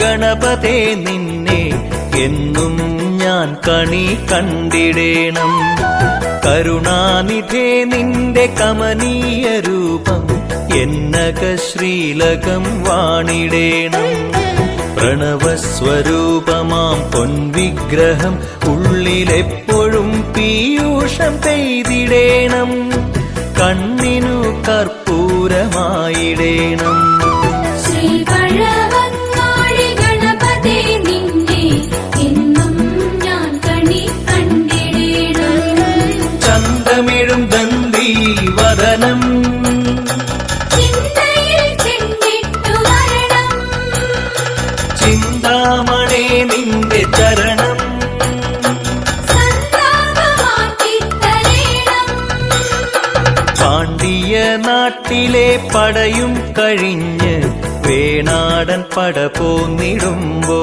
ഗണപതേ നിന്നെ എന്നും ഞാൻ കണി കണ്ടിടേണം. കരുണാനിധേ നിന്റെ കമനീയ രൂപം എന്നക ശ്രീലകം വാണിടേണം. പ്രണവസ്വരൂപമാം പൊൻവിഗ്രഹം ഉള്ളിലെപ്പോഴും പീയൂഷം പെയ്തിടേണം. കണ്ണിനു കർപ്പൂരമായിടേണം. നാട്ടിലെ പടയും കഴിഞ്ഞ് വേണാടൻ പട പോന്നിടുമ്പോ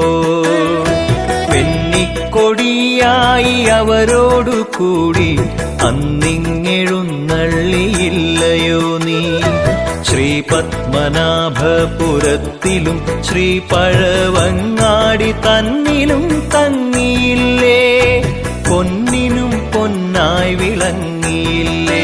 വെന്നിക്കൊടിയായി അവരോടു കൂടി അന്നിങ്ങെഴുന്നള്ളിയില്ലയോ നീ? ശ്രീ പത്മനാഭപുരത്തിലും ശ്രീ പഴവങ്ങാടി തന്നിലും തങ്ങിയില്ലേ? പൊന്നിനും പൊന്നായി വിളങ്ങിയില്ലേ?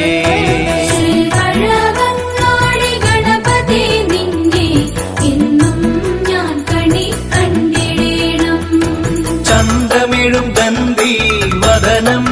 ദന്തി വദനം.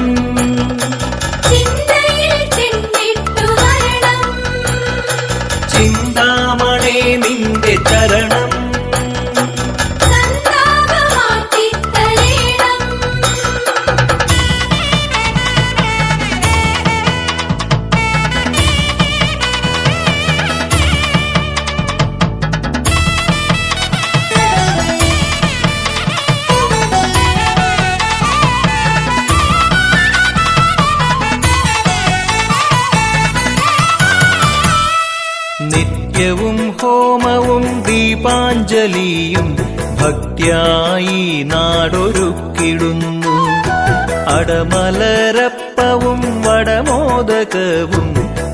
നിത്യവും ഹോമവും ദീപാഞ്ജലിയും ഭക്തിയായി നാടൊരുക്കിടുന്നു. അടമലരപ്പവും വടമോദകവും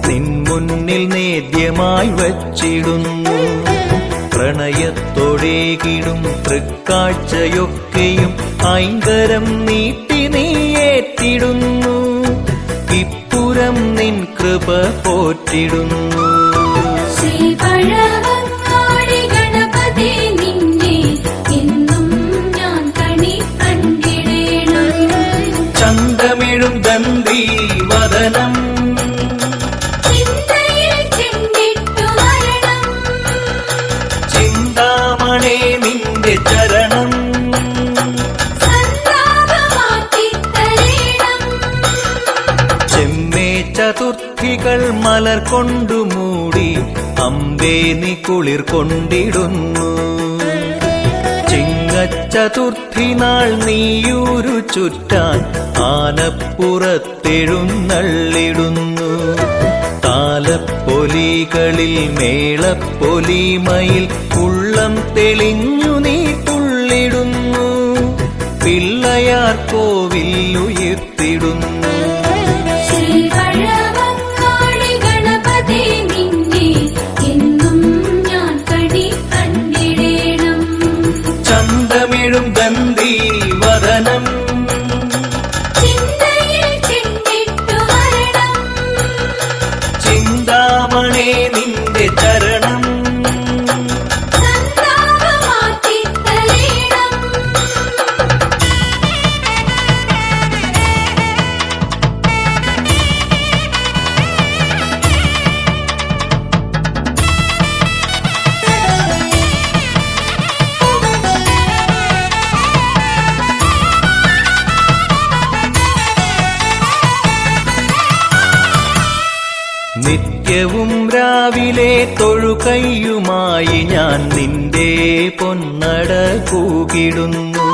നിൻമുന്നിൽ നേദ്യമായി വച്ചിടുന്നു. പ്രണയത്തോടേകിടും തൃക്കാഴ്ചയൊക്കെയും ഐങ്കരം നീട്ടി നീയേറ്റിടുന്നു ഇപ്പുരം നിൻ കൃപ പോറ്റിടുന്നു. വദനം. ചിന്താമണേ നിന്റെ ചരണം. ചതുർത്ഥികൾ മലർ കൊണ്ടു മൂടി അമ്പേ നീ കുളിർ കൊണ്ടിടുന്നു. ചിങ്ങച്ചതുർത്ഥി നാൾ നീയൂരു ചുറ്റാൻ ആനപ്പുറത്തെഴുന്നള്ളിടുന്നു. താലപ്പൊലികളിൽ മേളപ്പൊലിമയിൽ ഉള്ളം തെളിഞ്ഞു നീ തുള്ളിടുന്നു. പിള്ളയാർ കോവിൽ ഉയർത്തിടുന്നു ചന്തമിഴും പഴവങ്ങാടി നിത്യവും രാവിലെ തൊഴുകയ്യുമായി ഞാൻ നിന്റെ പൊന്നട കൂകിടുന്നു.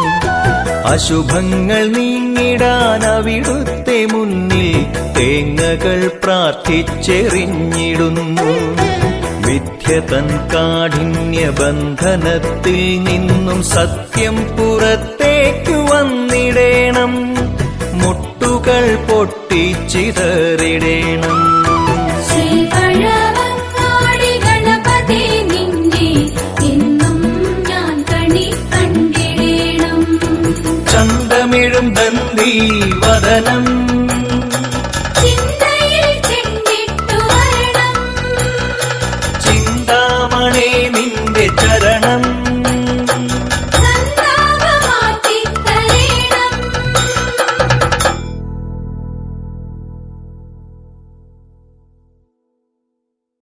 അശുഭങ്ങൾ നീങ്ങിടാൻ അവിടുത്തെ മുന്നിൽ തേങ്ങകൾ പ്രാർത്ഥിച്ചെറിഞ്ഞിടുന്നു. വിദ്യ തൻ കാഠിന്യ ബന്ധനത്തിൽ നിന്നും സത്യം പുറത്തേക്കു വന്നിടേണം. മുട്ടുകൾ പൊട്ടിച്ചിതറിടേണം. ദന്തീവദനം